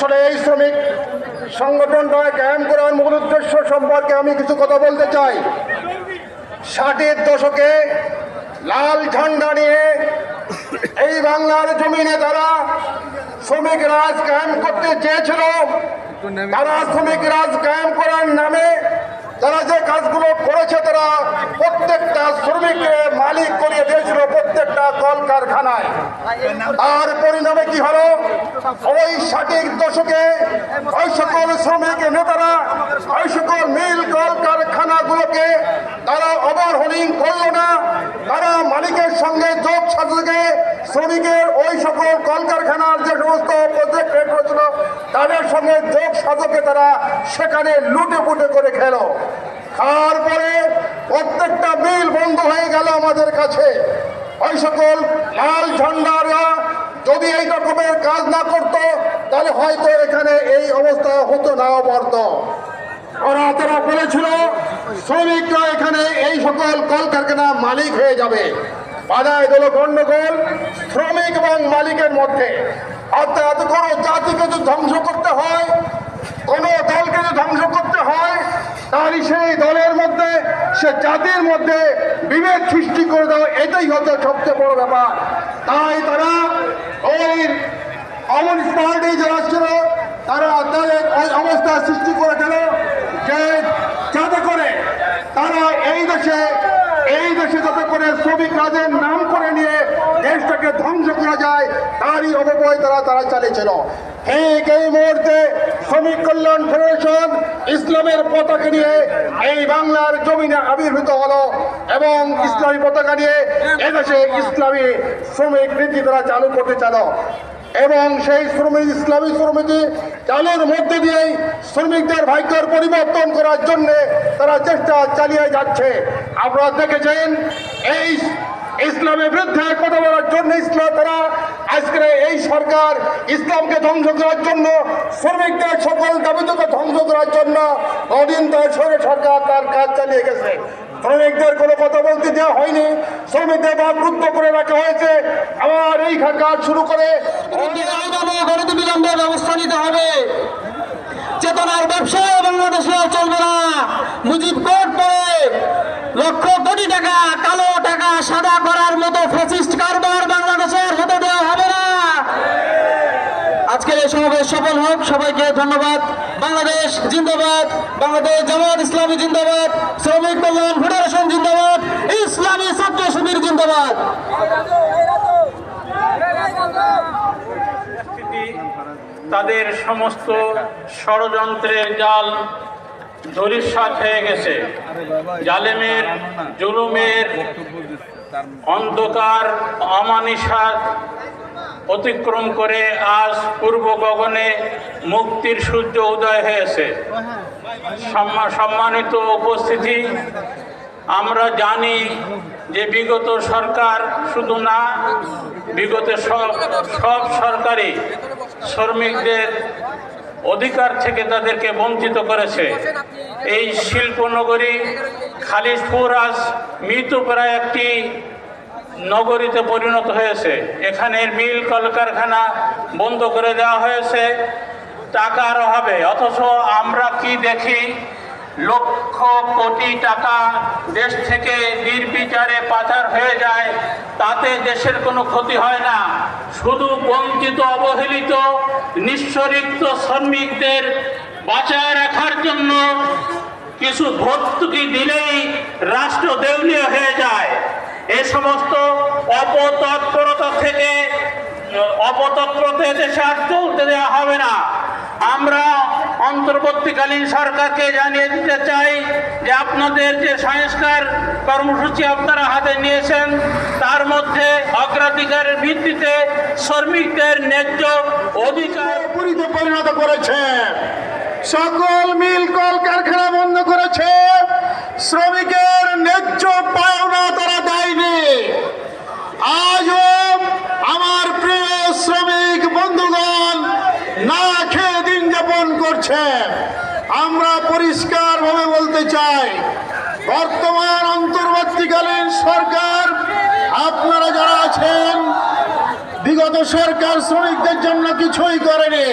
আসলে এই শ্রমিক সংগঠনটা কায়েম করার মূল উদ্দেশ্য সম্পর্কে আমি কিছু কথা বলতে চাই। ষাটের দশকে লাল ঝান্ডা নিয়ে এই বাংলার জমিনে তারা শ্রমিক রাজ কায়েম করতে চেয়েছিল। তারা শ্রমিক রাজ কায়েম করার নামে তারা যে কাজগুলো করেছে তারা প্রত্যেকটা শ্রমিককে মালিক করিয়ে দিয়েছিল প্রত্যেকটা কলকারখানায়। আর পরিণামে কি হলো? ওই ষাটের দশকে ওই সকল শ্রমিক নেতারা ওই সকল মিল কল কলকারখানাগুলোকে তারা ওভারহোলিং করল না। তারা মালিকের সঙ্গে যোগ সাজকে শ্রমিকের ওই সকল কলকারখানার যে সমস্ত প্রজেক্ট করেছিল, তাদের সঙ্গে যোগ সাজকে তারা সেখানে লুটে পুটে করে খেল। খাওয়ার পরে প্রত্যেকটা বিল বন্ধ হয়ে গেল আমাদের কাছে। ওই সকল লাল ঝান্ডারা যদি এই রকমের কাজ না করত, তাহলে হয়তো এখানে এই অবস্থা হতো না, পারত। ওরা তারা বলেছিল, শ্রমিকরা এখানে এই সকল কলকারখানা মালিক হয়ে যাবে। বাধায় দিল গন্ডগোল শ্রমিক এবং মালিকের মধ্যে। অর্থাৎ কোনো জাতিকে যদি ধ্বংস করতে হয়, কোনো দলকে যদি ধ্বংস করতে হয়, তাহলে সেই মধ্যে সে জাতির মধ্যে বিভেদ সৃষ্টি করে দেওয়া এটাই হচ্ছে সবচেয়ে বড় ব্যাপার। তাই তারা ওই কমিউনিস্ট পার্টি যারা ছিল তারা তাদের ওই অবস্থা সৃষ্টি করে দিল যে যাতে করে তারা এই দেশে এই দেশে যাতে করে শ্রমিক রাজের নাম করে নিয়ে দেশটাকে ধ্বংস করা যায়, তারই অপব্যয় তারা তারা চালিয়েছিল। ঠিক এই মুহূর্তে শ্রমিক কল্যাণ ফেডারেশন ইসলামের পতাকা নিয়ে এই বাংলার জমিনে আবির্ভূত হলো এবং ইসলামী পতাকা নিয়ে এদেশে ইসলামী শ্রমিক নীতি তারা চালু করতে চালো। এবং সেই শ্রমিক, ইসলামী শ্রমিকি চালুর মধ্যে দিয়েই শ্রমিকদের ভাগ্যের পরিবর্তন করার জন্য তারা চেষ্টা চালিয়ে যাচ্ছে। আপনারা দেখেছেন, এই ইসলামের বিরুদ্ধে কথা বলার জন্য ইসলাম তারা আজকের এই সরকার ইসলামকে ধ্বংস করার জন্য, শ্রমিকদের সকল দাবিত্বকে ধ্বংস করার জন্য অদিন তার সরকার তার কাজ চালিয়ে গেছে। শ্রমিকদের কোনো কথা বলতে দেওয়া হয়নি। শ্রমিকদের বাকরুদ্ধ করে রাখা হয়েছে। আবার এই কাজ শুরু করে ব্যবস্থা নিতে হবে চেতনার ব্যবসা বাংলাদেশে চলবে না। মুজিব কোর্ট পরে লক্ষ কোটি টাকা, কালো টাকা, সাদা করার মতো ফ্যাসিস্ট কারবার বাংলাদেশের হতে দেওয়া হবে না আজকের এই সমাবেশ সফল হোক সবাইকে ধন্যবাদ। বাংলাদেশ জিন্দাবাদ, বাংলাদেশ জামাত ইসলামী জিন্দাবাদ, শ্রমিক কল্যাণ ফেডারেশন জিন্দাবাদ, ইসলামী ছাত্র শিবির জিন্দাবাদ। তাদের সমস্ত ষড়যন্ত্রের জাল ধরিসাত হয়ে গেছে। জালেমের, জুলুমের, অন্ধকার অমানিসাত অতিক্রম করে আজ পূর্ব গগনে মুক্তির সূর্য উদয় হয়েছে। সম্মানিত উপস্থিতি, আমরা জানি যে বিগত সরকার শুধু না, বিগত সব সব সরকারই শ্রমিকদের অধিকার থেকে তাদেরকে বঞ্চিত করেছে। এই শিল্পনগরী খালিশপুর আজ মৃতপ্রায় একটি নগরীতে পরিণত হয়েছে। এখানের মিল কলকারখানা বন্ধ করে দেওয়া হয়েছে। টাকার অভাবে অথচ আমরা কি দেখি? লক্ষ কোটি টাকা দেশ থেকে নির্বিচারে পাচার হয়ে যায়। তাতে দেশের কোনো ক্ষতি হয় না। শুধু বঞ্চিত, অবহেলিত, নিঃস্বরিক্ত শ্রমিকদের বাঁচায় রাখার জন্য কিছু ভর্তুকি দিলেই রাষ্ট্র দেউলিয়া হয়ে যায়। এ সমস্ত অপতৎপরতা থেকে অপতৎপরতা দেশে আর চলতে দেওয়া হবে না। আমরা অন্তর্বর্তীকালীন সরকারকে জানিয়ে দিতে চাই যে আপনাদের যে সংস্কার কর্মসূচি আপনারা হাতে নিয়েছেন, তার মধ্যে অগ্রাধিকারের ভিত্তিতে শ্রমিকদের ন্যায্য অধিকার পরিণত করেছে। সকল মিল কল কারখানা বন্ধ করেছে শ্রমিকের ন্যায্য পাওনা তারা দেয়নি আজও আমার প্রিয় শ্রমিক বন্ধুগণ না খেয়ে দিন যাপন করছে আমরা পরিষ্কারভাবে বলতে চাই, বর্তমান অন্তর্বর্তীকালীন সরকার, আপনারা যারা আছেন, বিগত সরকার শ্রমিকদের জন্য কিছুই করেনি।